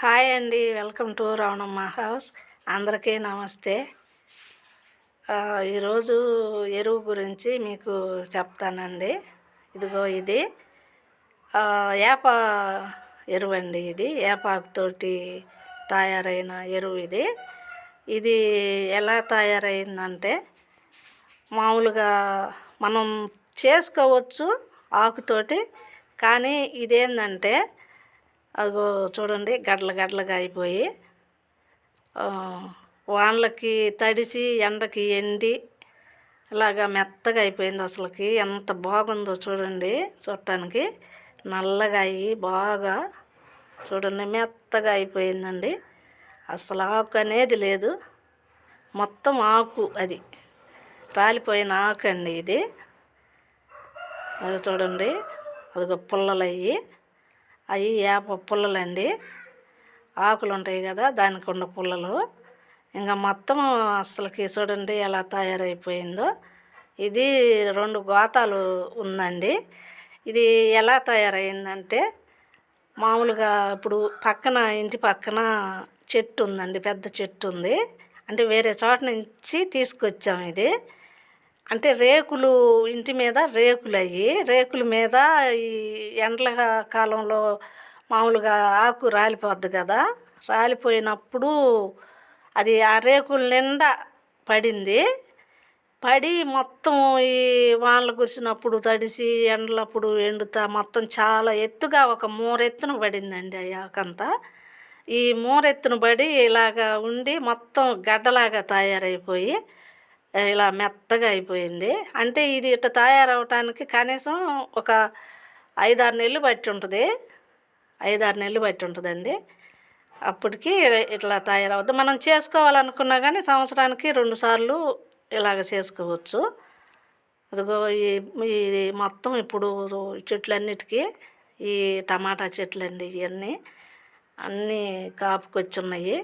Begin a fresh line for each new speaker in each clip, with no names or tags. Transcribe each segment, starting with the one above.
Hi అండి welcome to Ravanamma house. అందరికీ నమస్తే. ఈరోజు ఎరువు గురించి మీకు చెప్తానండి. ఇదిగో ఇది. ఆ, వేప ఎరువు అండి ఇది. వేపాకుతోటి తయారైన ఎరువు ఇది. ఇది ఎలా తయారైందంటే మామూలుగా మనం చేసుకోవచ్చు ఆకుతోటి కానీ ఇదేంటంటే అదిగో చూడండి గడ్ల గడ్లగా అయిపోయి వానలకి తడిసి ఎండకి ఎండి ఇలాగా మెత్తగా అయిపోయింది అసలుకి. ఎంత బాగుందో చూడండి చూడటానికి. నల్లగా అయ్యి బాగా చూడండి మెత్తగా అయిపోయిందండి. అసలు ఆకు అనేది లేదు. మొత్తం ఆకు అది. రాలిపోయిన ఆకు అండి ఇది. అది చూడండి. అదిగో పుల్లలు అయ్యి అవి వేప పుల్లలండి. ఆకులు ఉంటాయి కదా దానికి ఉన్న పుల్లలు. ఇంకా మొత్తం అసలుకి చూడండి ఎలా తయారైపోయిందో. ఇది రెండు గోతాలు ఉందండి. ఇది ఎలా తయారైందంటే మామూలుగా ఇప్పుడు పక్కన ఇంటి పక్కన చెట్టు ఉందండి పెద్ద చెట్టు ఉంది. అంటే వేరే చోట నుంచి తీసుకొచ్చాము ఇది. అంటే రేకులు ఇంటి మీద రేకులు అయ్యి రేకుల మీద ఈ ఎండల కాలంలో మామూలుగా ఆకు రాలిపోద్ది కదా రాలిపోయినప్పుడు అది ఆ రేకుల నిండా పడింది. పడి మొత్తం ఈ వానలు కురిసినప్పుడు తడిసి ఎండలప్పుడు ఎండుతా మొత్తం చాలా ఎత్తుగా ఒక మూరెత్తున పడిందండి ఆ ఆకంతా ఈ మూరెత్తున పడి ఇలాగా ఉండి మొత్తం గడ్డలాగా తయారైపోయి ఇలా మెత్తగా అయిపోయింది. అంటే ఇది ఇట్లా తయారవటానికి కనీసం ఒక ఐదారు నెలలు బట్టి ఉంటుంది. ఐదారు నెలలు బట్టి ఉంటుందండి. అప్పటికి ఇట్లా తయారవుద్ది. మనం చేసుకోవాలనుకున్నా కానీ సంవత్సరానికి రెండు సార్లు ఇలాగ చేసుకోవచ్చు. అదిగో ఈ ఇది మొత్తం ఇప్పుడు చెట్లన్నిటికీ ఈ టమాటా చెట్లండి ఇవన్నీ అన్నీ కాపుకొచ్చి ఉన్నాయి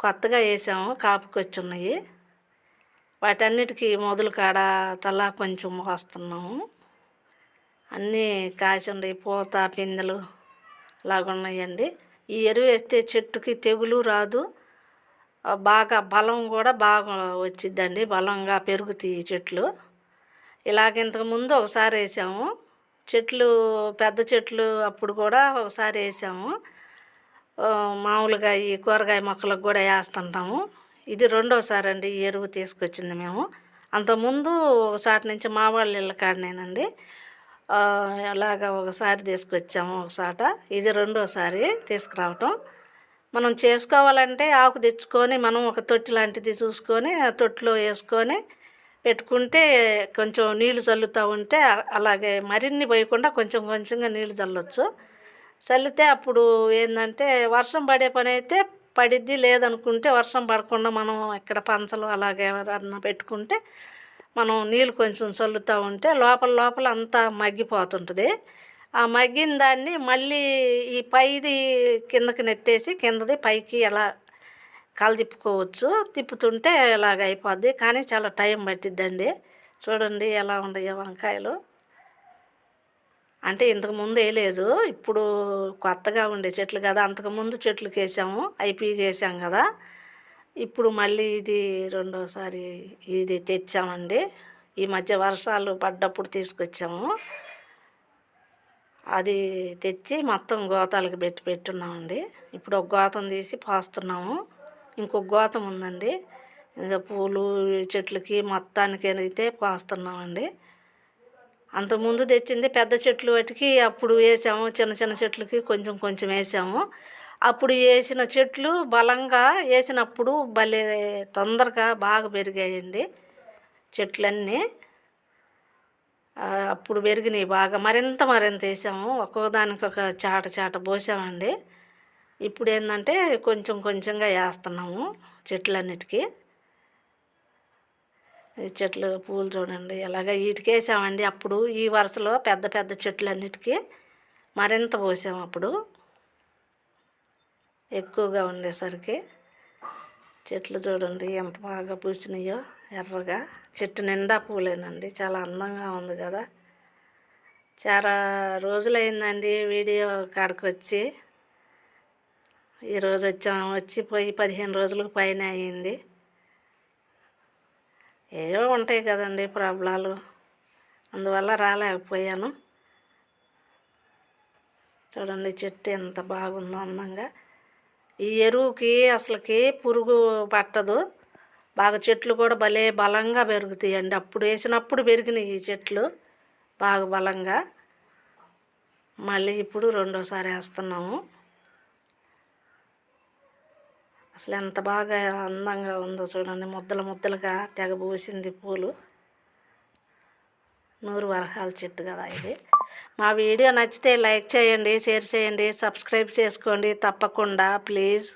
కొత్తగా వేసాము కాపుకొచ్చి ఉన్నాయి వాటన్నిటికీ మొదలు కాడ తలా కొంచెం వస్తున్నాము. అన్నీ కాసి ఉన్నాయి పూత పిందెలు లాగున్నాయండి. ఈ ఎరువు వేస్తే చెట్టుకి తెగులు రాదు. బాగా బలం కూడా బాగా వచ్చిద్దండి. బలంగా పెరుగుతాయి చెట్లు. ఇలాగ ఇంతకుముందు ఒకసారి వేసాము. చెట్లు పెద్ద చెట్లు అప్పుడు కూడా ఒకసారి వేసాము. మామూలుగా ఈ కూరగాయ మొక్కలకు కూడా వేస్తుంటాము. ఇది రెండోసారి అండి ఈ ఎరువు తీసుకొచ్చింది మేము. అంతకుముందు ఒకసారి నుంచి మా వాళ్ళ ఇళ్ళ కాడనేనండి. అలాగా ఒకసారి తీసుకొచ్చాము ఒకసాట ఇది రెండోసారి తీసుకురావటం. మనం చేసుకోవాలంటే ఆకు తెచ్చుకొని మనం ఒక తొట్టి లాంటిది చూసుకొని ఆ తొట్టిలో వేసుకొని పెట్టుకుంటే కొంచెం నీళ్ళు చల్లుతూ ఉంటే అలాగే మరిన్ని పోయకుండా కొంచెం కొంచెంగా నీళ్ళు చల్లొచ్చు. చల్లితే అప్పుడు ఏంటంటే వర్షం పడే పని అయితే పడిద్ది లేదనుకుంటే వర్షం పడకుండా మనం ఇక్కడ పంచలు అలాగే అన్న పెట్టుకుంటే మనం నీళ్ళు కొంచెం చల్లుతూ ఉంటే లోపల లోపల అంతా మగ్గిపోతుంటుంది. ఆ మగ్గిన దాన్ని మళ్ళీ ఈ పైది కిందకి నెట్టేసి కిందది పైకి ఎలా కలదిప్పుకోవచ్చు తిప్పుతుంటే ఇలాగ అయిపోద్ది కానీ చాలా టైం పట్టిద్దండి. చూడండి ఎలా ఉన్నాయో వంకాయలు. అంటే ఇంతకుముందు వేయలేదు ఇప్పుడు కొత్తగా ఉండే చెట్లు కదా అంతకుముందు చెట్లకి వేసాము ఐపీకి వేసాం కదా. ఇప్పుడు మళ్ళీ ఇది రెండోసారి ఇది తెచ్చామండి. ఈ మధ్య వర్షాలు పడ్డప్పుడు తీసుకొచ్చాము. అది తెచ్చి మొత్తం గోతాలకు పెట్టి పెట్టున్నామండి. ఇప్పుడు ఒక గోతం తీసి పోస్తున్నాము. ఇంకొక గోతం ఉందండి. ఇంకా పూలు చెట్లకి మొత్తానికి అయితే పోస్తున్నామండి. అంతకుముందు తెచ్చింది పెద్ద చెట్లు వాటికి అప్పుడు వేసాము చిన్న చిన్న చెట్లకి కొంచెం కొంచెం వేసాము. అప్పుడు వేసిన చెట్లు బలంగా వేసినప్పుడు భలే తొందరగా బాగా పెరిగాయండి చెట్లన్నీ. అప్పుడు పెరిగినాయి బాగా. మరింత మరింత వేసాము. ఒక్కొక్కదానికి ఒక చాట చాట పోసామండి. ఇప్పుడు ఏంటంటే కొంచెం కొంచెంగా వేస్తున్నాము చెట్లన్నిటికీ. చెట్లు పూలు చూడండి. ఎలాగ వీటికేసామండి అప్పుడు ఈ వరుసలో పెద్ద పెద్ద చెట్లన్నిటికీ మరింత పోసాము అప్పుడు. ఎక్కువగా ఉండేసరికి చెట్లు చూడండి ఎంత బాగా పూసినాయో ఎర్రగా. చెట్టు నిండా పూలేనండి. చాలా అందంగా ఉంది కదా. చాలా రోజులైందండి వీడియో కాడికి వచ్చి ఈరోజు వచ్చాము వచ్చి పోయి పదిహేను రోజులకు పైన అయ్యింది ఏవో ఉంటాయి కదండి ప్రాబ్లాలు. అందువల్ల రాలేకపోయాను. చూడండి చెట్టు ఎంత బాగుందో అందంగా. ఈ ఎరువుకి అసలుకి పురుగు పట్టదు. బాగా చెట్లు కూడా భలే బలంగా పెరుగుతాయండి. అప్పుడు వేసినప్పుడు పెరిగినాయి ఈ చెట్లు బాగా బలంగా. మళ్ళీ ఇప్పుడు రెండోసారి వేస్తున్నాము. అసలు ఎంత బాగా అందంగా ఉందో చూడండి. ముద్దలు ముద్దలుగా తెగ పూసింది పూలు. నూరు వరహాల చెట్టు కదా ఇది. మా వీడియో నచ్చితే లైక్ చేయండి షేర్ చేయండి సబ్స్క్రైబ్ చేసుకోండి తప్పకుండా. ప్లీజ్.